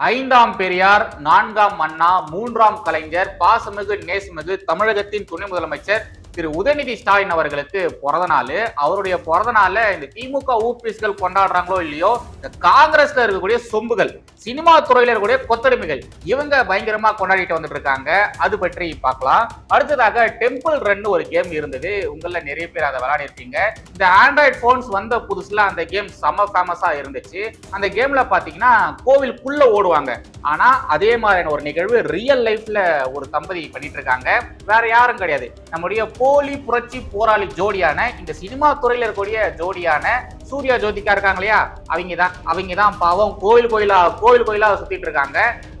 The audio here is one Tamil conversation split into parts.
ஐந்தாம் பெரியார் நான்காம் அண்ணா மூன்றாம் கலைஞர் பாசமிகு நேசமிகு தமிழகத்தின் துணை முதலமைச்சர் திரு உதயநிதி ஸ்டாலின் அவர்களுக்கு பிறந்த நாள். அவருடைய பிறந்த நாள்ல இந்த திமுக ஊபிஸ்கள் கொண்டாடுறாங்களோ இல்லையோ இந்த காங்கிரஸ்ல இருக்கக்கூடிய சொம்புகள் சினிமா துறையில இருக்கக்கூடிய கொத்தடிமைகள் இவங்க பயங்கரமா கொண்டாடிட்டு வந்துட்டு இருக்காங்க அது பற்றி பார்க்கலாம். அடுத்ததாக டெம்பிள் ரன் ஒரு கேம் இருந்தது. உங்கள நிறைய பேர் அதை விளையாடி இருக்கீங்க இந்த ஆண்ட்ராய்ட் போன்ஸ் வந்த புதுசுல அந்த கேம் செம்ம ஃபேமஸா இருந்துச்சு. அந்த கேம்ல பாத்தீங்கன்னா கோவிலுக்குள்ள ஓடுவாங்க. ஆனா அதே மாதிரியான ஒரு நிகழ்வு ரியல் லைஃப்ல ஒரு தம்பதி பண்ணிட்டு இருக்காங்க வேற யாரும் கிடையாது. நம்முடைய போலி புரட்சி போராளி ஜோடியான இந்த சினிமா துறையில இருக்கக்கூடிய ஜோடியான சூர்யா ஜோதிகா இருக்காங்க இல்லையா? அவங்க தான் அவங்க தான் பாவம். கோவில் கோயிலா கோவில் கோயிலா சுத்திட்டு இருக்காங்க.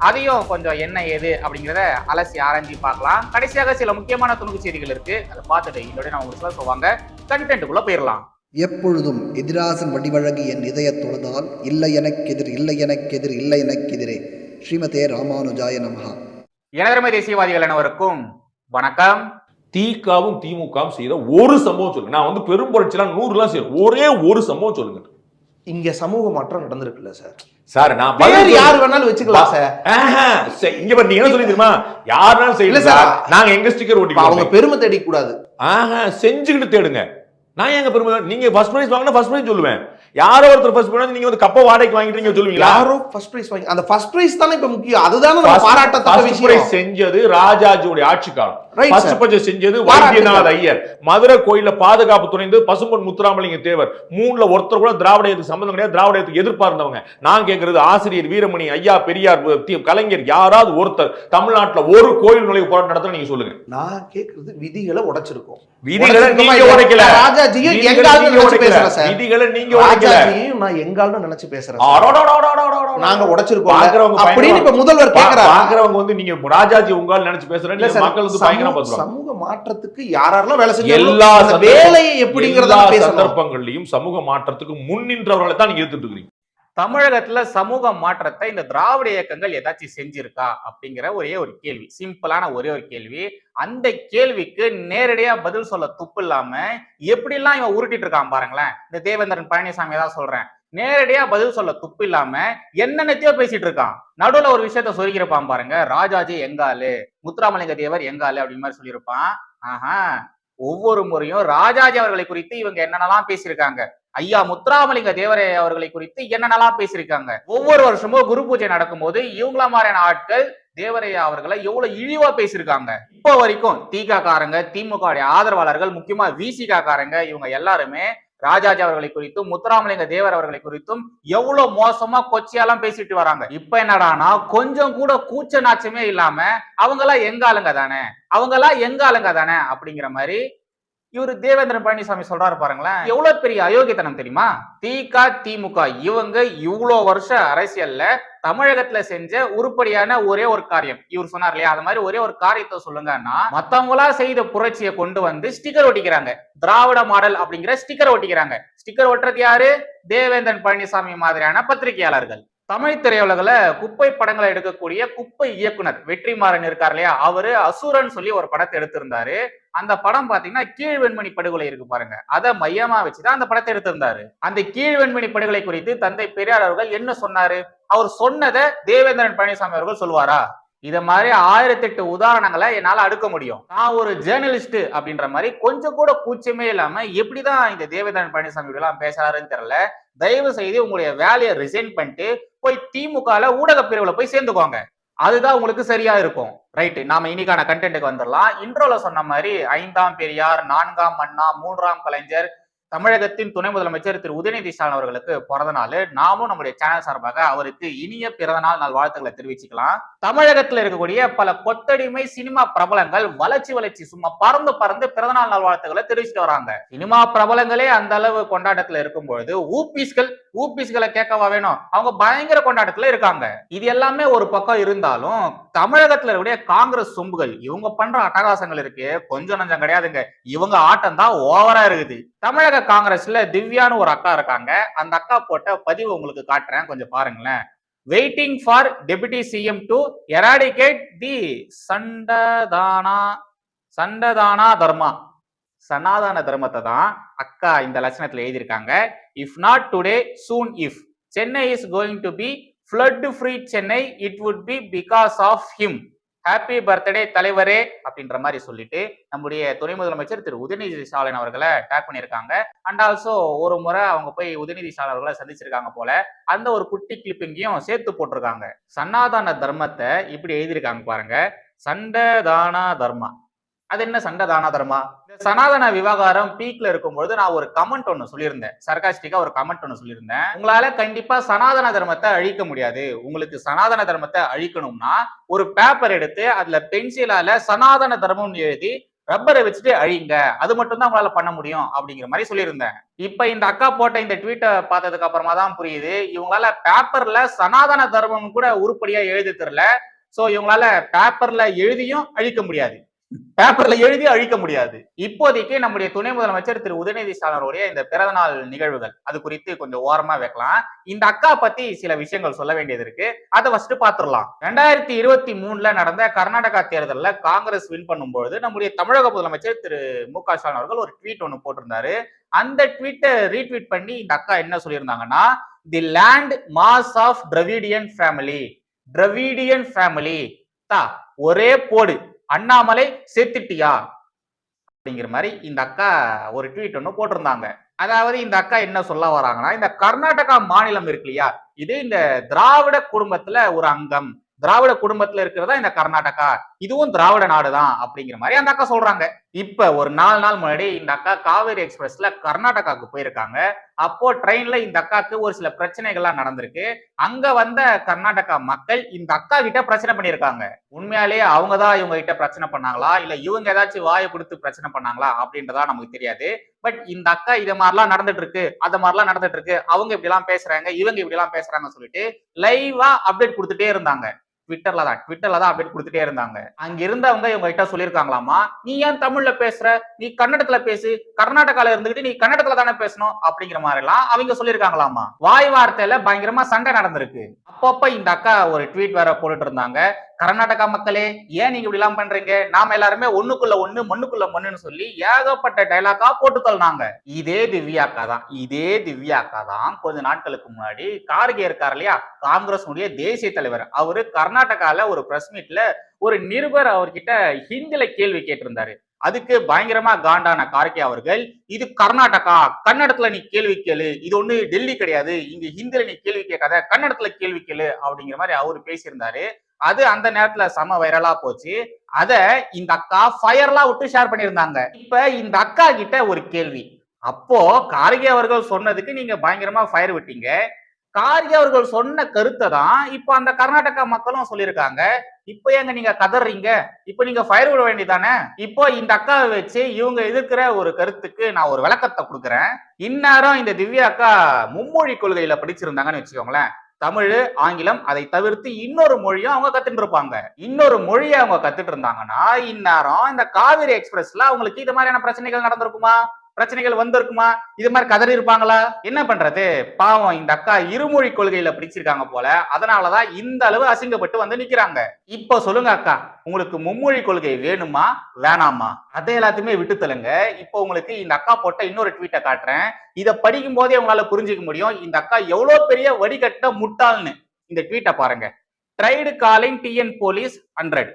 அதையும் கொஞ்சம் என்ன ஏது அப்படிங்கிறத அலசி ஆராய்ச்சி பார்க்கலாம். கடைசியாக சில முக்கியமான துணுக்கு செய்திகள் இருக்கு. அதை பார்த்துட்டு இதோட நான் உங்களுக்கு சொல்ல சொல்லுவாங்க கண்டென்ட்டுக்குள்ள போயிடலாம் எப்பொழுதும் எதிராசன் வடிவழகு என் இதய தொழுதால் இல்லை எனக்கெதிர் இல்லை எனக்கெதிர் இல்லை எனக்கெதிரே. ஸ்ரீமதே ராமானுஜாய நமஹா. எனதரமை தேசியவாதிகள் அனைவருக்கும் வணக்கம். திகவும் திமுகவும் செய்த ஒரு சம்பவம் சொல்லுங்க. நான் வந்து பெரும் புரட்சிலாம் நூறுலாம் செய்யணும் ஒரே ஒரு சம்பவம் சொல்லுங்க. இங்க சமூக மாற்றம் நடந்திருக்குல்ல சார். சார் நான் பேர் யார் வேணாலும் வச்சுக்கலாம் சார். இங்க பாரு நீங்க என்ன சொல்லி தெரியுமா? யாருனாலும் இல்ல செய்யல சார். நாங்க எங்க ஸ்டிக்கர் இப்ப அவங்க பெருமை தேடிக்க கூடாது ஆஹா செஞ்சுக்கிட்டு தேடுங்க. நான் எங்க பெருமை நீங்க ஃபர்ஸ்ட் பிரைஸ் வாங்கினா ஃபர்ஸ்ட் பிரைஸ் சொல்லுவேன். யாரோ ஒருத்தர் ஃபர்ஸ்ட் பிரைஸ் நீங்க வந்து கப்ப வாடகைக்கு வாங்கிட்டு நீங்க சொல்லுவீங்களா? யாரோ ஃபர்ஸ்ட் பிரைஸ் வாங்கி அந்த ஃபர்ஸ்ட் பிரைஸ் தானே இப்ப முக்கியம். அதுதானே பாராட்டத்தக்க ஃபர்ஸ்ட் பிரைஸ் விஷயம் செஞ்சது ராஜாஜியுடைய ஆட்சி காலம். ஃபர்ஸ்ட். பிரைஸ் செஞ்சது. வைத்தியநாத் ஐயர். மதுரை கோயில்ல பாதுகாப்பு துணைந்து பசும்பொன் முத்துராமலிங்க தேவர். மூணுல ஒருத்தர் கூட திராவிட இயக்கத்துக்கு சம்பந்தம் கிடையாது. திராவிட இயக்கத்துக்கு எதிர்ப்பா இருந்தவங்க நான் கேட்கறது ஆசிரியர் வீரமணி ஐயா பெரியார் கலைஞர் யாராவது ஒருத்தர் தமிழ்நாட்டுல ஒரு கோயில் நுழைவு போராட்டம் நடத்த நீங்க சொல்லுங்க. நான் கேக்குறது விதிகளை உடைச்சிருக்கோம். விதிகளை நீங்க? உடைக்கல. ராஜாஜியும் விதிகளை நீங்க ராஜாஜியும் நான் எங்காலும் நினைச்சு பேசுறேன் நாங்க உடைச்சிருக்கோம் பாக்குறவங்க அப்படின்னு இப்ப முதல்வர் கேக்குறாரு பாக்குறவங்க வந்து நீங்க ராஜாஜி உங்கால நினைச்சு பேசுறேன் இல்ல மக்கள் வந்து பயங்கரமா சமூக மாற்றத்துக்கு யாரெல்லாம் வேலை செஞ்சு எல்லா வேலையை எப்படிங்கறத சந்தர்ப்பங்கள்லயும் சமூக மாற்றத்துக்கு முன்னின்றவர்களை தான் நீங்க எடுத்துட்டு இருக்கீங்க தமிழகத்துல சமூக மாற்றத்தை இந்த திராவிட இயக்கங்கள் ஏதாச்சும் செஞ்சிருக்கா அப்படிங்கிற ஒரே ஒரு கேள்வி. சிம்பிளான ஒரே ஒரு கேள்வி. அந்த கேள்விக்கு நேரடியா பதில் சொல்ல துப்பு இல்லாம எப்படிலாம் இவன் உருட்டிட்டு இருக்கான் பாருங்களேன். இந்த தேவேந்திரன் பழனிசாமி தான் சொல்றேன். நேரடியா பதில் சொல்ல துப்பு இல்லாம என்னென்னத்தையோ பேசிட்டு இருக்கான். நடுவுல ஒரு விஷயத்த சொல்லிக்கிறப்பான் பாருங்க. ராஜாஜி எங்காலு முத்துராமலிங்க தேவர் எங்காலு அப்படின்னு மாதிரி சொல்லியிருப்பான். ஆஹா. ஒவ்வொரு முறையும் ராஜாஜி அவர்களை குறித்து இவங்க என்னென்னலாம் பேசியிருக்காங்க. ஐயா முத்துராமலிங்க தேவரே அவர்களை குறித்து என்னென்னலாம் பேசியிருக்காங்க? ஒவ்வொரு வருஷமும் குரு பூஜை நடக்கும்போது இவங்கள மாதிரியான ஆட்கள் தேவரையா அவர்களை எவ்வளவு இழிவா பேசியிருக்காங்க. இப்போ வரைக்கும் திக காரங்க திமுக ஆதரவாளர்கள் முக்கியமா விசிகா காரங்க இவங்க எல்லாருமே ராஜாஜி அவர்களை குறித்தும் முத்துராமலிங்க தேவர் அவர்களை குறித்தும் எவ்வளவு மோசமா கொச்சையெல்லாம் பேசிட்டு வராங்க. இப்ப என்னடானா கொஞ்சம் கூட கூச்ச நாச்சமே இல்லாம அவங்க எல்லாம் எங்க ஆளுங்க தானே? அவங்க எல்லாம் எங்க ஆளுங்க தானே? அப்படிங்கிற மாதிரி இவரு தேவேந்திரன் பழனிசாமி சொல்றாரு பாருங்களேன். எவ்வளவு பெரிய அயோக்கியத்தனம் தெரியுமா? திக திமுக இவங்க இவ்வளோ வருஷ அரசியல்ல தமிழகத்துல செஞ்ச உருப்படியான ஒரே ஒரு காரியம். இவர் சொன்னார் இல்லையா? அது மாதிரி ஒரே ஒரு காரியத்தை சொல்லுங்கன்னா மத்தவங்களா செய்த புரட்சியை கொண்டு வந்து ஸ்டிக்கர் ஒட்டிக்கிறாங்க. திராவிட மாடல் அப்படிங்கிற ஸ்டிக்கர் ஒட்டிக்கிறாங்க. ஸ்டிக்கர் ஒட்டுறது யாரு? தேவேந்திரன் பழனிசாமி மாதிரியான பத்திரிகையாளர்கள். தமிழ் திரையுலகில் குப்பை படங்களை எடுக்கக்கூடிய குப்பை இயக்குனர் வெற்றிமாறன் இருக்கார் இல்லையா? அவரு அசுரன் சொல்லி ஒரு படத்தை எடுத்திருந்தாரு. அந்த படம் பாத்தீங்கன்னா கீழ்வெண்மணி படுகொலை இருக்கு பாருங்க. அதை மையமா வச்சுதான் அந்த படத்தை எடுத்திருந்தாரு. அந்த கீழ்வெண்மணி படுகொலை குறித்து தந்தை பெரியார் அவர்கள் என்ன சொன்னாரு? அவர் சொன்னதை தேவேந்திரன் பழனிசாமி அவர்கள் சொல்லுவாரா? இத மாதிரி ஆயிரத்தி எட்டு உதாரணங்களை என்னால அடுக்க முடியும். நான் ஒரு ஜேர்னலிஸ்ட் அப்படின்ற மாதிரி கொஞ்சம் கூட கூச்சமே இல்லாம எப்படிதான் இந்த தேவேந்திரன் பழனிசாமி எல்லாம் பேசுறாருன்னு தெரியல. தயவு செய்து உங்களுடைய வேலையை ரிசைன் பண்ணிட்டு போய் திமுகல ஊடக பிரிவுல போய் சேர்ந்துக்கோங்க. அதுதான் உங்களுக்கு சரியா இருக்கும். ரைட்டு நாம இன்னைக்கான கண்டென்ட்டுக்கு வந்துடலாம். இன்ட்ரோல சொன்ன மாதிரி ஐந்தாம் பெரியார் நான்காம் அண்ணா மூன்றாம் கலைஞர் தமிழகத்தின் துணை முதலமைச்சர் திரு உதயநிதி ஸ்டாலின் அவர்களுக்கு பிறந்த நாள். நாமும் நம்முடைய சேனல் சார்பாக அவருக்கு இனிய பிறந்த நாள் நாள் வாழ்த்துக்களை தெரிவிச்சுக்கலாம். தமிழகத்தில் இருக்கக்கூடிய பல கொத்தடிமை சினிமா பிரபலங்கள் வளர்ச்சி வளர்ச்சி சும்மா பறந்து பறந்து பிறந்த நாள் நாள் வாழ்த்துக்களை தெரிவிச்சுட்டு வராங்க. சினிமா பிரபலங்களே அந்த அளவு கொண்டாட்டத்தில் இருக்கும் பொழுது ஊபிஸ்கள் ஊபிஸ்களை கேட்கவா வேணும்? அவங்க பயங்கர கொண்டாட்டத்துல இருக்காங்க. இது எல்லாமே ஒரு பக்கம் இருந்தாலும் தமிழகத்துல இருக்கக்கூடிய காங்கிரஸ் சொம்புகள் இவங்க பண்ற அட்டகாசங்கள் இருக்கு கொஞ்சம் நஞ்சம் கிடையாதுங்க. இவங்க ஆட்டம் தான் ஓவரா இருக்குது. தமிழக காங்கிரஸ்ல திவ்யான்னு ஒரு அக்கா இருக்காங்க. அந்த அக்கா போட்ட பதிவு உங்களுக்கு காட்டுறேன். கொஞ்சம் பாருங்களேன். Waiting for deputy CM to eradicate the Sanatana Sanatana Dharma Sanatana தர்மத்தை தான் அக்கா இந்த லட்சணத்தில் எழுதியிருக்காங்க. If not today soon if Chennai is going to be flood free Chennai. It would be because of him happy birthday தலைவரே அப்படின்ற மாதிரி சொல்லிட்டு நம்முடைய துணை முதலமைச்சர் திரு உதயநிதி ஸ்டாலின் அவர்களை டேக் பண்ணியிருக்காங்க. அண்ட் ஆல்சோ ஒரு முறை அவங்க போய் உதயநிதி ஸ்டாலின் அவர்களை சந்திச்சிருக்காங்க போல அந்த ஒரு குட்டி கிளிப்பிங்கையும் சேர்த்து போட்டிருக்காங்க. சன்னாதான தர்மத்தை இப்படி எழுதியிருக்காங்க பாருங்க. சண்டதானா தர்மா அது என்ன சண்டை தானாதரமா இந்த சனாதன விவகாரம் பீக்ல இருக்கும்பொழுது நான் ஒரு கமெண்ட் ஒன்னு சொல்லியிருந்தேன். சர்காஸ்டிக்கா ஒரு கமெண்ட் ஒன்று சொல்லியிருந்தேன். உங்களால கண்டிப்பா சனாதன தர்மத்தை அழிக்க முடியாது. உங்களுக்கு சனாதன தர்மத்தை அழிக்கணும்னா ஒரு பேப்பர் எடுத்து அதுல பென்சிலால சனாதன தர்மம்னு எழுதி ரப்பரை வச்சுட்டு அழிங்க. அது மட்டும் தான் உங்களால பண்ண முடியும் அப்படிங்கிற மாதிரி சொல்லியிருந்தேன். இப்ப இந்த அக்கா போட்ட இந்த ட்வீட்டை பார்த்ததுக்கு அப்புறமா தான் புரியுது. இவங்களால பேப்பர்ல சனாதன தர்மம் கூட உருப்படியா எழுதி தரல. சோ இவங்களால பேப்பர்ல எழுதியும் அழிக்க முடியாது. பேப்பர்ல எழுதி அழிக்க முடியாது. இப்போதைக்கு நம்முடைய துணை முதலமைச்சர் திரு. உதயநிதி ஸ்டாலினுடைய இந்த பிறந்தநாள் நிகழ்வுகள் அது குறித்து கொஞ்சம் ஓரமா வைக்கலாம். இந்த அக்கா பத்தி சில விஷயங்கள் சொல்ல வேண்டியது இருக்கு. அதை ஃபர்ஸ்ட் பாத்துடலாம். ரெண்டாயிரத்தி இருபத்தி மூணுல நடந்த கர்நாடகா தேர்தலில் காங்கிரஸ் வின் பண்ணும்பொழுது நம்முடைய தமிழக முதலமைச்சர் திரு. மு. க. ஸ்டாலின் அவர்கள் ஒரு ட்வீட் ஒன்னு போட்டிருந்தாரு. அந்த ட்வீட்டை ரீட்வீட் பண்ணி இந்த அக்கா என்ன சொல்லியிருந்தாங்கன்னா the land mass of Dravidian family Dravidian family தா ஒரே போடு அண்ணாமலை சேர்த்துட்டியா? அப்படிங்கிற மாதிரி இந்த அக்கா ஒரு ட்வீட் ஒன்று போட்டிருந்தாங்க. அதாவது இந்த அக்கா என்ன சொல்ல வராங்கன்னா இந்த கர்நாடகா மாநிலம் இருக்கு இல்லையா? இது இந்த திராவிட குடும்பத்துல ஒரு அங்கம். திராவிட குடும்பத்துல இருக்கிறதா இந்த கர்நாடகா. இதுவும் திராவிட நாடு தான் அப்படிங்கிற மாதிரி அந்த அக்கா சொல்றாங்க. இப்ப ஒரு நாலு நாள் முன்னாடி இந்த அக்கா காவேரி எக்ஸ்பிரஸ்ல கர்நாடகாவுக்கு போயிருக்காங்க. அப்போ ட்ரெயின்ல இந்த அக்காக்கு ஒரு சில பிரச்சனைகள்லாம் நடந்திருக்கு. அங்க வந்த கர்நாடகா மக்கள் இந்த அக்கா கிட்ட பிரச்சனை பண்ணியிருக்காங்க. உண்மையாலேயே அவங்க தான் இவங்க கிட்ட பிரச்சனை பண்ணாங்களா? இல்ல இவங்க ஏதாச்சும் வாயை கொடுத்து பிரச்சனை பண்ணாங்களா? அப்படின்றதா நமக்கு தெரியாது. பட் இந்த அக்கா இது மாதிரிலாம் நடந்துட்டு இருக்கு அந்த மாதிரிலாம் நடந்துட்டு இருக்கு அவங்க இப்படி எல்லாம் பேசுறாங்க இவங்க இப்படி எல்லாம் பேசுறாங்கன்னு சொல்லிட்டு லைவா அப்டேட் கொடுத்துட்டே இருந்தாங்க. ட்விட்டர்ல தான். ட்விட்டர்ல தான் அப்டேட் கொடுத்துட்டே இருந்தாங்க. அங்க இருந்தவங்க இவங்க கிட்ட சொல்லியிருக்காங்களாமா நீ ஏன் தமிழ்ல பேசுற? நீ கன்னடத்துல பேசு. கர்நாடகால இருந்துகிட்டு நீ கன்னடத்துல தானே பேசணும்? அப்படிங்கிற மாதிரி எல்லாம் அவங்க சொல்லியிருக்காங்களாமா வாய் வார்த்தையில பயங்கரமா சண்டை நடந்திருக்கு. அப்பப்ப இந்த அக்கா ஒரு ட்வீட் வேற போட்டுட்டு இருந்தாங்க. கர்நாடகா மக்களே ஏன் நீங்க இப்படி எல்லாம் பண்றீங்க? நாம எல்லாருமே ஒண்ணுக்குள்ள ஒண்ணு மண்ணுக்குள்ள மண்ணுன்னு சொல்லி ஏகப்பட்ட டைலாக்கா போட்டு தள்ளினாங்க. இதே திவ்யாக்கா தான். இதே திவ்யாக்கா தான் கொஞ்ச நாட்களுக்கு முன்னாடி கார்கே இருக்கார் இல்லையா? காங்கிரஸ் தேசிய தலைவர். அவரு கர்நாடகால ஒரு பிரஸ் மீட்ல ஒரு நிருபர் அவர்கிட்ட ஹிந்தில கேள்வி கேட்டிருந்தாரு. அதுக்கு பயங்கரமா காண்டான கார்கே அவர்கள் இது கர்நாடகா கன்னடத்துல நீ கேள்வி கேளு இது ஒண்ணு டெல்லி கிடையாது இங்க ஹிந்தில நீ கேள்வி கேட்காத கன்னடத்துல கேள்வி கேளு அப்படிங்கிற மாதிரி அவரு பேசியிருந்தாரு. அது அந்த நேரத்துல செம வைரலா போச்சு. அத இந்த அக்கா ஃபயர்லாம் விட்டு ஷேர் பண்ணியிருந்தாங்க. இப்ப இந்த அக்கா கிட்ட ஒரு கேள்வி. அப்போ கார்கே அவர்கள் சொன்னதுக்கு நீங்க பயங்கரமா ஃபயர் விட்டீங்க. கார்கே அவர்கள் சொன்ன கருத்தை தான் இப்போ அந்த கர்நாடகா மக்களும் சொல்லியிருக்காங்க. இப்போ ஏங்க நீங்க கதறீங்க? இப்போ நீங்க ஃபயர் விட வேண்டியதானே இப்போ இந்த அக்காவை வச்சு இவங்க எதிர்க்கிற ஒரு கருத்துக்கு நான் ஒரு விளக்கத்தை கொடுக்குறேன். இந்நேரம் இந்த திவ்யா அக்கா மும்மொழி கொள்கையில படிச்சிருந்தாங்கன்னு வச்சுக்கோங்களேன். தமிழ் ஆங்கிலம் அதை தவிர்த்து இன்னொரு மொழியும் அவங்க கத்துட்டு இருப்பாங்க இன்னொரு மொழியை அவங்க கத்துட்டு இருந்தாங்கன்னா இந்நேரம் இந்த காவிரி எக்ஸ்பிரஸ்ல அவங்களுக்கு இது மாதிரியான பிரச்சனைகள் நடந்திருக்குமா? பிரச்சனைகள் வந்திருக்குமா? இது மாதிரி கதறி இருப்பாங்களா? என்ன பண்றது? பாவம் இந்த அக்கா இருமொழி கொள்கையில பிடிச்சிருக்காங்க போல. அதனாலதான் இந்த அளவு அசிங்கப்பட்டு வந்து நிக்கிறாங்க. இப்போ சொல்லுங்க அக்கா உங்களுக்கு மும்மொழி கொள்கை வேணுமா? வேணாமா? அதை எல்லாத்தையுமே விட்டு தள்ளுங்க. இப்போ உங்களுக்கு இந்த அக்கா போட்ட இன்னொரு ட்வீட்டை காட்டுறேன். இதை படிக்கும் போதே உங்களால புரிஞ்சுக்க முடியும். இந்த அக்கா எவ்வளவு பெரிய வடிகட்ட முட்டாள்னு. இந்த ட்வீட்டை பாருங்க. Tried calling TN police hundred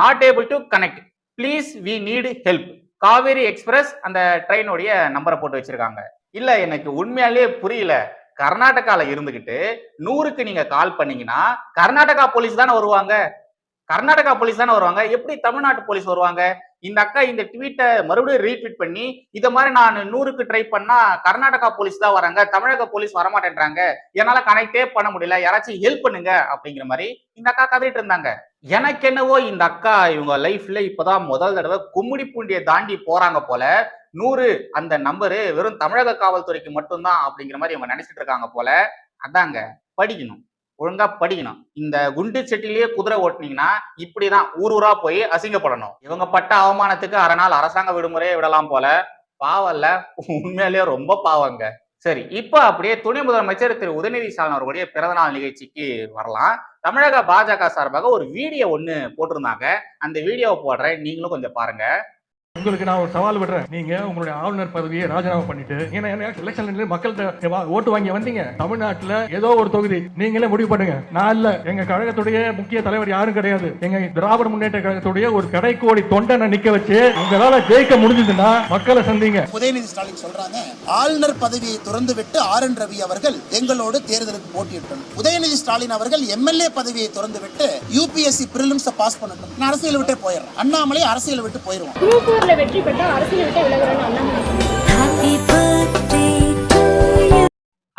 not able to connect please we need help Kaveri express அந்த ட்ரெயினுடைய நம்பரை போட்டு வச்சிருக்காங்க. இல்ல எனக்கு உண்மையாலேயே புரியல. கர்நாடகால இருந்துகிட்டு நூறுக்கு நீங்க கால் பண்ணீங்கன்னா கர்நாடகா போலீஸ் தானே வருவாங்க? கர்நாடகா போலீஸ் தானே வருவாங்க? எப்படி தமிழ்நாட்டு போலீஸ் வருவாங்க? இந்த அக்கா இந்த ட்வீட்டை மறுபடியும் ரீட்வீட் பண்ணி இத மாதிரி நான் நூறுக்கு ட்ரை பண்ணா கர்நாடகா போலீஸ் தான் வராங்க தமிழக போலீஸ் வரமாட்டேன்றாங்க. என்னால கனெக்டே பண்ண முடியல. யாராச்சும் ஹெல்ப் பண்ணுங்க அப்படிங்கிற மாதிரி இந்த அக்கா கதறிட்டு இருந்தாங்க. எனக்கு என்னவோ இந்த அக்கா இவங்க லைஃப்ல இப்பதான் முதல் தடவை கும்மிடி பூண்டியை தாண்டி போறாங்க போல. நூறு அந்த நம்பரு வெறும் தமிழக காவல்துறைக்கு மட்டும்தான் அப்படிங்கிற மாதிரி இவங்க நினைச்சிட்டு இருக்காங்க போல. அதாங்க படிக்கணும். ஒழுங்கா படிக்கணும். இந்த குண்டு செட்டிலேயே குதிரை ஓட்டுனீங்கன்னா இப்படிதான் ஊர் ஊரா போய் அசிங்கப்படணும். இவங்க பட்ட அவமானத்துக்கு அரை நாள் அரசாங்க விடுமுறையே விடலாம் போல. பாவம்ல உண்மையிலேயே ரொம்ப பாவங்க. சரி இப்போ அப்படியே துணை முதலமைச்சர் திரு. உதயநிதி ஸ்டாலின் அவர்களுடைய பிறந்தநாள் நிகழ்ச்சிக்கு வரலாம். தமிழக பாஜக சார்பாக ஒரு வீடியோ ஒன்று போட்டிருந்தாங்க. அந்த வீடியோவை போடுறேன். நீங்களும் கொஞ்சம் பாருங்க. உங்களுக்கு நான் ஒரு சவால் விடுறேன். நீங்க உங்களுடைய ஆளுநர் பதவியை ராஜினாமா பண்ணிட்டு ஏன்னா எலெக்ஷன்ல மக்கள்கிட்ட வா- ஓட்டு வாங்கி வந்தீங்க. தமிழ்நாட்டுல ஏதோ ஒரு தொகுதி நீங்களே முடிவு பண்ணுங்க. நான் இல்ல எங்க கழகத்துடைய முக்கிய தலைவர் யாரும் கிடையாது. எங்க திராவிட முன்னேற்ற கழகத்துடைய ஒரு கடைக்கோடி தொண்டனை நிக்க வச்சு உங்களால ஜெயிக்க முடிஞ்சதுன்னா மக்களை சந்திங்க. உதயநிதி ஸ்டாலின் சொல்றாங்க ஆளுநர் பதவியை திறந்து விட்டு ஆர் என் ரவி அவர்கள் எங்களோடு தேர்தலுக்கு போட்டியிட்டனர் உதயநிதி ஸ்டாலின் அவர்கள் எம்எல்ஏ பதவியை துறந்துவிட்டு யூபிஎஸ்சி பிரிலிம்ஸ் பாஸ் பண்ணட்டும். நான் அரசியலை விட்டே போயிடுறேன். அண்ணாமலை அரசியல் விட்டு போயிடுவோம் ஃபோர்ல வெற்றி பெற்றா அரசியல் விட்டு விலகுறேன்னு அண்ணாமலை.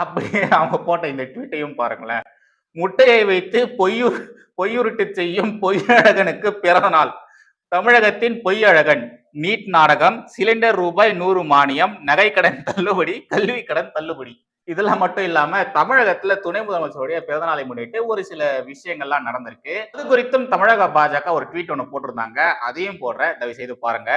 அப்படியே அவங்க போட்ட இந்த ட்வீட்டையும் பாருங்களேன். முட்டையை வைத்து பொய்யுர் பொய்யுருட்டு செய்யும் பொய்யழகனுக்கு பிறந்த நாள் தமிழகத்தின் பொய்யழகன் நீட் நாடகம் சிலிண்டர் ரூபாய் நூறு மானியம் நகை கடன் தள்ளுபடி கல்வி கடன் தள்ளுபடி. இதெல்லாம் மட்டும் இல்லாம தமிழகத்துல துணை முதலமைச்சருடைய பிறந்தநாளை முன்னிட்டு ஒரு சில விஷயங்கள்லாம் நடந்திருக்கு. அது குறித்தும் தமிழக பாஜக ஒரு ட்வீட் ஒன்று போட்டிருந்தாங்க. அதையும் போடுற தயவு செய்து பாருங்க.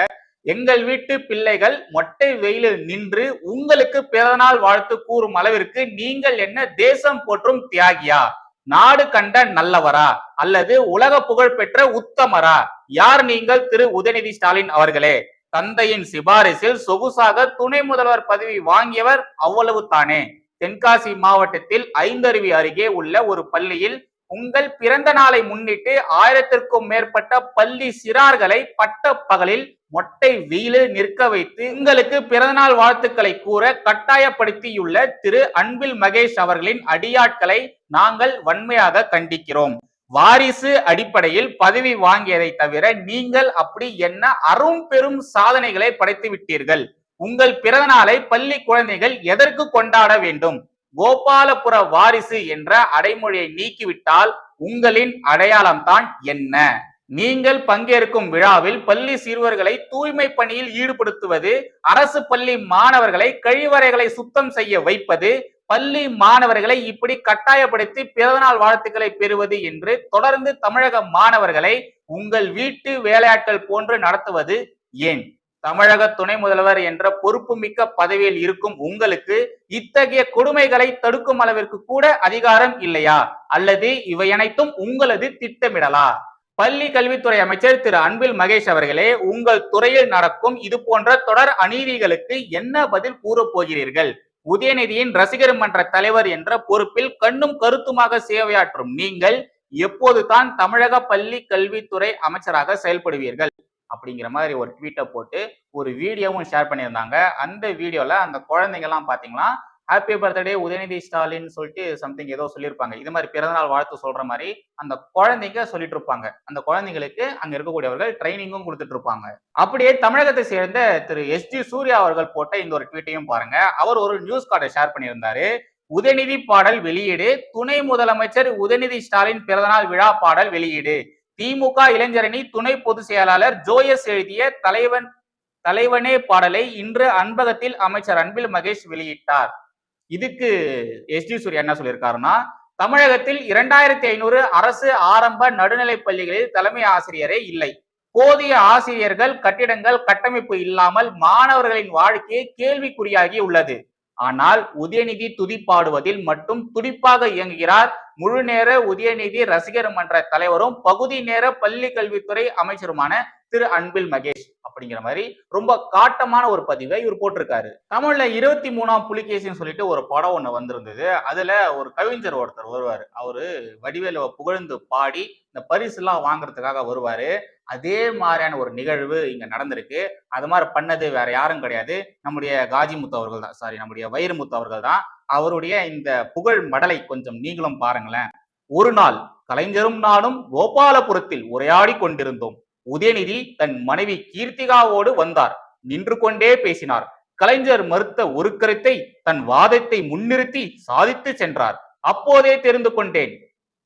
எங்கள் வீட்டு பிள்ளைகள் மொட்டை வெயிலில் நின்று உங்களுக்கு பிறந்தநாள் வாழ்த்து கூறும் அளவிற்கு நீங்கள் என்ன தேசம் போற்றும் தியாகியா? நாடு கண்ட நல்லவரா? அல்லது உலக புகழ் பெற்ற உத்தமரா? யார் நீங்கள்? திரு உதயநிதி ஸ்டாலின் அவர்களே. தந்தையின் சிபாரிசில் சொகுசாக துணை முதல்வர் பதவி வாங்கியவர் அவ்வளவு தானே தென்காசி மாவட்டத்தில் ஐந்தருவி அருகே உள்ள ஒரு பள்ளியில் உங்கள் பிறந்த நாளை முன்னிட்டு ஆயிரத்திற்கும் மேற்பட்ட பள்ளி சிறார்களை பட்ட பகலில் மொட்டை வெயிலில் நிற்க வைத்து உங்களுக்கு பிறந்தநாள் வாழ்த்துக்களை கூற கட்டாயப்படுத்தியுள்ள திரு அன்பில் மகேஷ் அவர்களின் அடியாட்களை நாங்கள் வன்மையாக கண்டிக்கிறோம். வாரிசு அடிப்படையில் பதவி வாங்கியதை தவிர நீங்கள் அப்படி என்ன அரும் பெரும் சாதனைகளை படைத்து விட்டீர்கள் உங்கள் பிறந்தநாளை பள்ளி குழந்தைகள் எதற்கு கொண்டாட வேண்டும்? கோபாலபுர வாரிசு என்ற அடைமொழியை நீக்கிவிட்டால் உங்களின் அடையாளம் தான் என்ன? நீங்கள் பங்கேற்கும் விழாவில் பள்ளி சிறுவர்களை தூய்மை பணியில் ஈடுபடுத்துவது அரசு பள்ளி மாணவர்களை கழிவறைகளை சுத்தம் செய்ய வைப்பது பள்ளி மாணவர்களை இப்படி கட்டாயப்படுத்தி பிறந்தநாள் வாழ்த்துக்களை பெறுவது என்று தொடர்ந்து தமிழக மாணவர்களை உங்கள் வீட்டு வேலையாட்கள் போன்று நடத்துவது ஏன்? தமிழக துணை முதல்வர் என்ற பொறுப்புமிக்க பதவியில் இருக்கும் உங்களுக்கு இத்தகைய கொடுமைகளை தடுக்கும் அளவிற்கு கூட அதிகாரம் இல்லையா? அல்லது இவையனைத்தும் உங்களது திட்டமிடலா? பள்ளி கல்வித்துறை அமைச்சர் திரு அன்பில் மகேஷ் அவர்களே உங்கள் துறையில் நடக்கும் இது போன்ற தொடர் அநீதிகளுக்கு என்ன பதில் கூறப் போகிறீர்கள்? உதயநிதியின் ரசிகர் மன்ற தலைவர் என்ற பொறுப்பில் கண்ணும் கருத்துமாக சேவையாற்றும் நீங்கள் எப்போதுதான் தமிழக பள்ளி கல்வித்துறை அமைச்சராக செயல்படுவீர்கள்? அப்படிங்கிற மாதிரி ஒரு ட்வீட்டை போட்டு ஒரு வீடியோவும் ஷேர் பண்ணியிருந்தாங்க. அந்த வீடியோவில் அந்த குழந்தைங்கள்லாம் பார்த்தீங்கன்னா ஹாப்பி பர்த்டே உதயநிதி ஸ்டாலின் சொல்லிட்டு சம்திங் ஏதோ சொல்லியிருப்பாங்க. இது மாதிரி பிறந்தநாள் வாழ்த்து சொல்ற மாதிரி அந்த குழந்தைங்க சொல்லிட்டு இருப்பாங்க அந்த குழந்தைங்களுக்கு அங்க இருக்கக்கூடியவர்கள் ட்ரைனிங்கும் கொடுத்துட்டு இருப்பாங்க அப்படியே தமிழகத்தை சேர்ந்த திரு எஸ் ஜி சூர்யா அவர்கள் போட்ட இந்த ஒரு ட்வீட்டையும் பாருங்க. அவர் ஒரு நியூஸ் கார்டை ஷேர் பண்ணியிருந்தாரு. உதயநிதி பாடல் வெளியீடு துணை முதலமைச்சர் உதயநிதி ஸ்டாலின் பிறந்தநாள் விழா பாடல் வெளியீடு. திமுக இளைஞரணி துணை பொதுச் செயலாளர் ஜோயஸ் எழுதிய தலைவன் தலைவனே பாடலை இன்று அன்பகத்தில் அமைச்சர் அன்பில் மகேஷ் வெளியிட்டார். இதுக்கு எஸ். டி. சூர்யா என்ன சொல்லியிருக்காருன்னா தமிழகத்தில் இரண்டாயிரத்தி ஐநூறு அரசு ஆரம்ப நடுநிலை பள்ளிகளில் தலைமை ஆசிரியரே இல்லை. போதிய ஆசிரியர்கள் கட்டிடங்கள் கட்டமைப்பு இல்லாமல் மாணவர்களின் வாழ்க்கையை கேள்விக்குறியாகி உள்ளது. ஆனால் உதயநிதி துதிப்பாடுவதில் மட்டும் துடிப்பாக இயங்குகிறார். முழு நேர உதயநிதி ரசிகர் மன்ற தலைவரும் பகுதி நேர பள்ளி கல்வித்துறை அமைச்சருமான திரு அன்பில் மகேஷ். அப்படிங்கிற மாதிரி ரொம்ப காட்டமான ஒரு பதிவை இவர் போட்டிருக்காரு. தமிழ்ல இருபத்தி மூணாம் புலிகேசின்னு சொல்லிட்டு ஒரு படம் ஒண்ணு வந்திருந்தது. அதுல ஒரு கவிஞர் ஒருத்தர் வருவாரு. அவரு வடிவேலுவை புகழ்ந்து பாடி இந்த பரிசு எல்லாம் வாங்குறதுக்காக வருவாரு. அதே மாதிரியான ஒரு நிகழ்வு இங்க நடந்திருக்கு. அது மாதிரி பண்ணது வேற யாரும் கிடையாது. நம்முடைய காஜிமுத்து அவர்கள் தான். சாரி நம்முடைய வைரமுத்து அவர்கள் தான். அவருடைய இந்த புகழ் மடலை கொஞ்சம் நீங்களும் பாருங்களேன். ஒரு நாள் கலைஞரும் நானும் கோபாலபுரத்தில் உரையாடி கொண்டிருந்தோம். உதயநிதி தன் மனைவி கீர்த்திகாவோடு வந்தார். நின்று கொண்டே பேசினார். கலைஞர் மறுத்த ஒரு கருத்தை தன் வாதத்தை முன்னிறுத்தி சாதித்து சென்றார். அப்போதே தெரிந்து கொண்டேன்.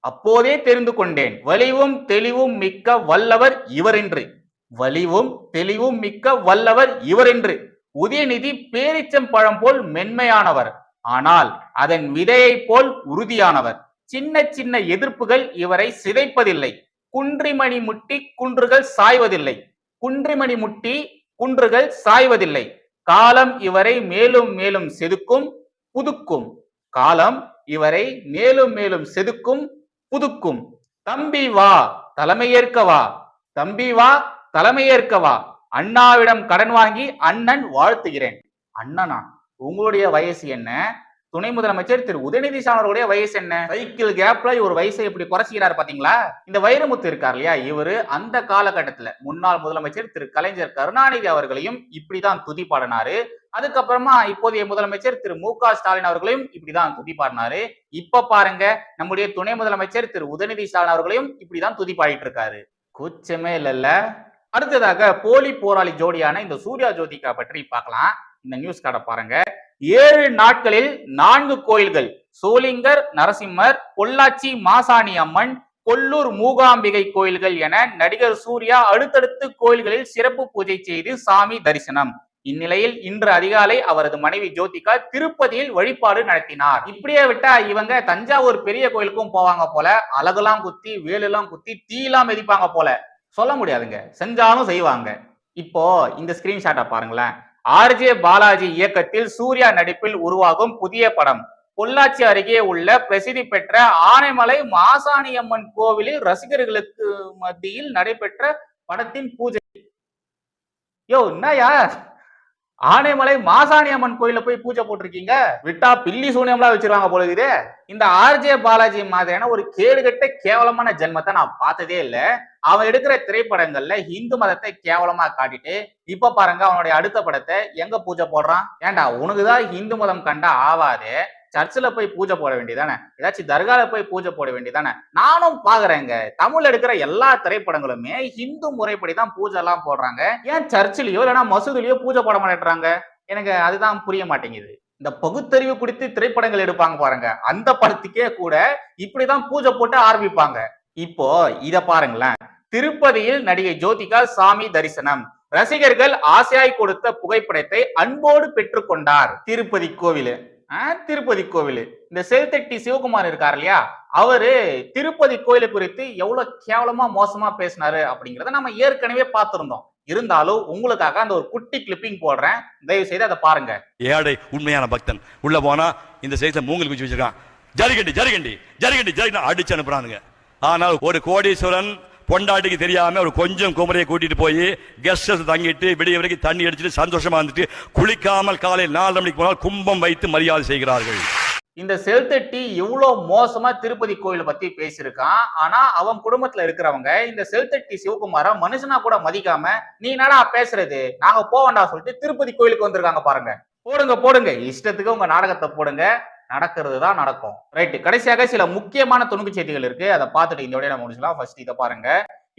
அப்போதே தெரிந்து கொண்டேன். வலிவும் தெளிவும் மிக்க வல்லவர் இவரென்று. வலிவும் தெளிவும் மிக்க வல்லவர் இவரென்று. உதயநிதி பேரிச்சம்பழம் போல் மென்மையானவர். ஆனால் அதன் விதையைப் போல் உறுதியானவர். சின்ன சின்ன எதிர்ப்புகள் இவரை சிதைப்பதில்லை. குன்றிமணி முட்டி குன்றுகள் சாய்வதில்லை. குன்றிமணி முட்டி குன்றுகள் சாய்வதில்லை. காலம் இவரை மேலும் மேலும் செதுக்கும் புதுக்கும். காலம் இவரை மேலும் மேலும் செதுக்கும் புதுக்கும். தம்பி வா தலைமையேற்க வா. தம்பி வா தலைமையேற்க வா. அண்ணாவிடம் கடன் வாங்கி அண்ணன் வாழ்த்துகிறேன். அண்ணனா உங்களுடைய வயசு என்ன? துணை முதலமைச்சர் திரு உதயநிதி ஸ்டாலின் வயசு என்ன? சைக்கிள் கேப்ல இவர் வயசை இப்படி குறைச்சிக்கிறாரு பாத்தீங்களா? இந்த வைரமுத்து இருக்கார் இல்லையா? இவரு அந்த காலகட்டத்துல முன்னாள் முதலமைச்சர் திரு கலைஞர் கருணாநிதி அவர்களையும் இப்படிதான் துதி பாடினாரு. அதுக்கப்புறமா இப்போதைய முதலமைச்சர் திரு மு க ஸ்டாலின் அவர்களையும் இப்படிதான் துதி பாடினாரு. இப்ப பாருங்க நம்முடைய துணை முதலமைச்சர் திரு உதயநிதி ஸ்டாலின் அவர்களையும் இப்படிதான் துதி பாடிட்டு இருக்காரு. கூச்சமே இல்லைல்ல அடுத்ததாக போலி போராளி ஜோடியான இந்த சூர்யா ஜோதிகா பற்றி பார்க்கலாம். இந்த நியூஸ் கார்டை பாருங்க. ஏழு நாட்களில் நான்கு கோயில்கள். சோளிங்கர் நரசிம்மர் பொள்ளாச்சி மாசாணி அம்மன் கொல்லூர் மூகாம்பிகை கோயில்கள் என நடிகர் சூர்யா அடுத்தடுத்து கோயில்களில் சிறப்பு பூஜை செய்து சாமி தரிசனம். இந்நிலையில் இன்று அதிகாலை அவரது மனைவி ஜோதிகா திருப்பதியில் வழிபாடு நடத்தினார். இப்படியே விட்டா இவங்க தஞ்சாவூர் பெரிய கோயிலுக்கும் போவாங்க போல அழகெல்லாம் குத்தி வேலுலாம் குத்தி தீலாம் மிதிப்பாங்க போல. சொல்ல முடியாதுங்க. செஞ்சாலும் செய்வாங்க. இப்போ இந்த ஸ்கிரீன்ஷாட்டை பாருங்களேன். ஆர்ஜே பாலாஜி இயக்கத்தில் சூர்யா நடிப்பில் உருவாகும் புதிய படம். பொள்ளாச்சி அருகே உள்ள பிரசித்தி பெற்ற ஆனைமலை மாசாணியம்மன் கோவிலில் ரசிகர்களுக்கு மத்தியில் நடைபெற்ற படத்தின் பூஜை. யோ என்னயா ஆனைமலை மாசாணி அம்மன் கோயில போய் பூஜை போட்டிருக்கீங்க? விட்டா பில்லி சூனியம்லாம் வச்சிருவாங்க போல இது இந்த ஆர்ஜே பாலாஜி மாதிரியான ஒரு கேடுகட்ட கேவலமான ஜென்மத்தை நான் பார்த்ததே இல்லை. அவன் எடுக்கிற திரைப்படங்கள்ல இந்து மதத்தை கேவலமா காட்டிட்டு இப்ப பாருங்க அவனுடைய அடுத்த படத்தை எங்க பூஜை போடுறான்? ஏன்டா உனக்குதான் இந்து மதம் கண்டா ஆவாது? சர்ச்சில் போய் பூஜை போட வேண்டியதானே? ஏதாச்சும் தர்காவில் போய் பூஜை போட வேண்டியதானே? நானும் பாக்குறேங்க. தமிழ் எடுக்கிற எல்லா திரைப்படங்களுமே ஹிந்து முறைப்படி தான் பூஜை எல்லாம் போடுறாங்க. ஏன் சர்ச்சிலையோ இல்லைன்னா மசூதிலயோ பூஜை போட மாட்டேறாங்க எனக்கு அதுதான் புரிய மாட்டேங்குது. இந்த பகுத்தறிவு குறித்து திரைப்படங்கள் எடுப்பாங்க பாருங்க. அந்த படத்துக்கே கூட இப்படிதான் பூஜை போட்டு ஆரம்பிப்பாங்க. இப்போ இத பாருங்களேன். திருப்பதியில் நடிகை ஜோதிகா சாமி தரிசனம். ரசிகர்கள் ஆசையாய் கொடுத்த புகைப்படத்தை அன்போடு பெற்றுக்கொண்டார். திருப்பதி கோவில். திருப்பதி கோவில். இந்த செல்தட்டி சிவகுமார் இருக்கார் இல்லையா? அவரு திருப்பதி கோயிலை குறித்து எவ்வளவு கேவலமா மோசமா பேசினாரு அப்படிங்கிறத நம்ம ஏற்கனவே பார்த்திருந்தோம். இருந்தாலும் உங்களுக்காக அந்த ஒரு குட்டி கிளிப்பிங் போடுறேன். தயவு செய்து அதை பாருங்க. ஏழை உண்மையான பக்தன். உள்ள போனா இந்த சைஸ்ல மூங்கல் குச்சி வச்சிருக்கான். ஜரிகண்டி ஜரிகண்டி ஜரிகண்டி ஜரிகண்டி அடிச்சு அனுப்புறானுங்க. ஆனால் ஒரு கோடீஸ்வரன் பொண்டாட்டிக்கு தெரியாம ஒரு கொஞ்சம் குமரையை கூட்டிட்டு போய் கெஸ்ட் ஹவுஸ் தங்கிட்டு விடிய வரைக்கும் தண்ணி அடிச்சுட்டு சந்தோஷமா இருந்துட்டு குளிக்காமல் காலை நாலு மணிக்கு போனால் கும்பம் வைத்து மரியாதை செய்கிறார்கள். இந்த செல்தட்டி இவ்வளோ மோசமா திருப்பதி கோயிலை பத்தி பேசியிருக்கான். ஆனா அவன் குடும்பத்துல இருக்கிறவங்க இந்த செல்தட்டி சிவகுமார மனுஷனா கூட மதிக்காம நீ என்னடா பேசுறது? நாங்க போவேண்டா சொல்லிட்டு திருப்பதி கோயிலுக்கு வந்திருக்காங்க பாருங்க. போடுங்க போடுங்க. இஷ்டத்துக்கு உங்க நாடகத்தை போடுங்க. நடக்கிறது தான் நடக்கும். ரைட் கடைசியாக சில முக்கியமான துணுக்கு செய்திகள் இருக்கு. அதை பார்த்துட்டு இந்த நம்ம முடிச்சுக்கலாம். ஃபர்ஸ்ட் இதை பாருங்க.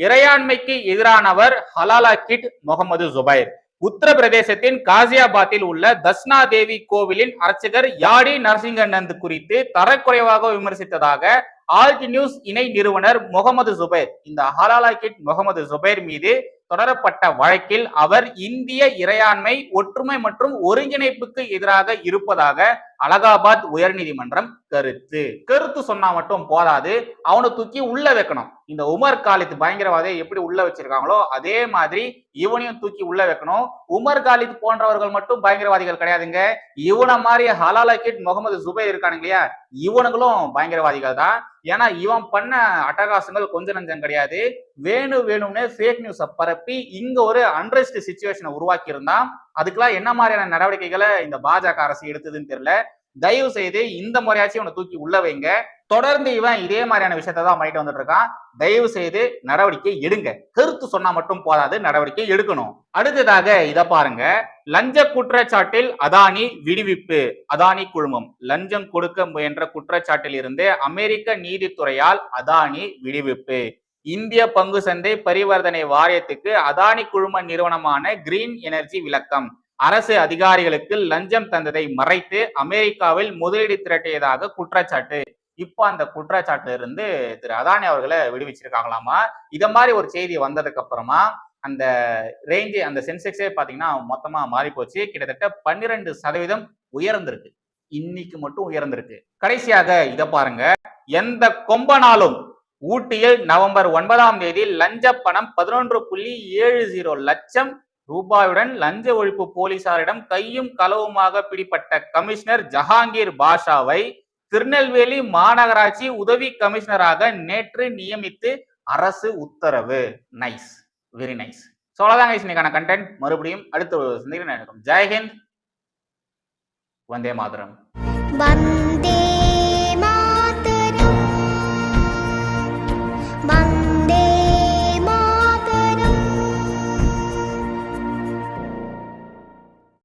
இறையாண்மைக்கு எதிரானவர் ஹலாலா கிட் முகமது ஜுபைர். உத்தரப்பிரதேசத்தின் காசியாபாத்தில் உள்ள தஸ்னா தேவி கோவிலின் அர்ச்சகர் யாடி நரசிங்கநந்த் குறித்து தரக்குறைவாக விமர்சித்ததாக ஆல்ட் நியூஸ் இணை நிறுவனர் முகமது ஜுபைர் இந்த ஹலாலா கிட் முகமது ஜுபைர் மீது தொடரப்பட்ட வழக்கில் அவர் இந்திய இறையாண்மை ஒற்றுமை மற்றும் ஒருங்கிணைப்புக்கு எதிராக இருப்பதாக அலகாபாத் உயர்நீதிமன்றம் கருத்து. கருத்து சொன்னா மட்டும் போதாது. அவனை தூக்கி உள்ள வைக்கணும். இந்த உமர் காலித் பயங்கரவாதியை எப்படி உள்ள வச்சிருக்காங்களோ அதே மாதிரி இவனையும் தூக்கி உள்ள வைக்கணும். உமர் காலித் போன்றவர்கள் மட்டும் பயங்கரவாதிகள் கிடையாதுங்க. இவனை மாதிரி ஹலாலா கிட் முகமது ஜுபைர் இருக்கானுங்க இல்லையா? இவனுங்களும் பயங்கரவாதிகள் தான். ஏன்னா இவன் பண்ண அட்டகாசங்கள் கொஞ்ச நஞ்சம் கிடையாது. வேணும் வேணும்னு ஃபேக் நியூஸை பரப்பி இங்க ஒரு அன்ரெஸ்ட் சுச்சுவேஷனை உருவாக்கி இருந்தான் அதுக்கெல்லாம் என்ன மாதிரியான நடவடிக்கைகளை இந்த பாஜக அரசு எடுத்ததுன்னு தெரியல. தயவு செய்து இந்த முறையாச்சும் இவனை தூக்கி உள்ள வைங்க. தொடர்ந்து இவன் இதே மாதிரியான விஷயத்தை தான் பண்ணிட்டு வந்துட்டு இருக்கான். தயவு செய்து நடவடிக்கை எடுங்க. கருத்து சொன்னா மட்டும் போதாது நடவடிக்கை எடுக்கணும். அடுத்ததாக இதை பாருங்க. லஞ்ச குற்றச்சாட்டில் அதானி விடுவிப்பு அதானி குழுமம். லஞ்சம் கொடுக்க முயன்ற குற்றச்சாட்டில் இருந்து அமெரிக்க நீதித்துறையால் அதானி விடுவிப்பு. இந்திய பங்கு சந்தை பரிவர்த்தனை வாரியத்துக்கு அதானி குழும நிறுவனமான கிரீன் எனர்ஜி விளக்கம். அரசு அதிகாரிகளுக்கு லஞ்சம் தந்ததை மறைத்து அமெரிக்காவில் முதலீடு திரட்டியதாக குற்றச்சாட்டு. இப்போ அந்த குற்றச்சாட்டுல இருந்து திரு அதானி அவர்களை விடுவிச்சிருக்காங்களாமா? இத மாதிரி ஒரு செய்தி வந்ததுக்கு அப்புறமா அந்த ரேஞ்சு அந்த சென்செக்ஸே பாத்தீங்கன்னா மொத்தமா மாறி போச்சு கிட்டத்தட்ட பன்னிரெண்டு சதவீதம் உயர்ந்திருக்கு. இன்னைக்கு மட்டும் உயர்ந்திருக்கு. கடைசியாக இதை பாருங்க. எந்த கொம்பனாலும் ஊட்டியில் நவம்பர் ஒன்பதாம் தேதி லஞ்ச பணம் பதினொன்று புள்ளி ஏழு ஜீரோ லட்சம் ரூபாயுடன் லஞ்ச ஒழிப்பு போலீசாரிடம் கையும் களவுமாக பிடிப்பட்ட கமிஷனர் ஜஹாங்கீர் பாஷாவை திருநெல்வேலி மாநகராட்சி உதவி கமிஷனராக நேற்று நியமித்து அரசு உத்தரவு. நைஸ் வெரி நைஸ் ஸோ அவ்வளோதான் இன்னைக்கான கண்டென்ட் மறுபடியும் அடுத்த ஒரு சிந்தனை வந்தே மாதரம். வந்தே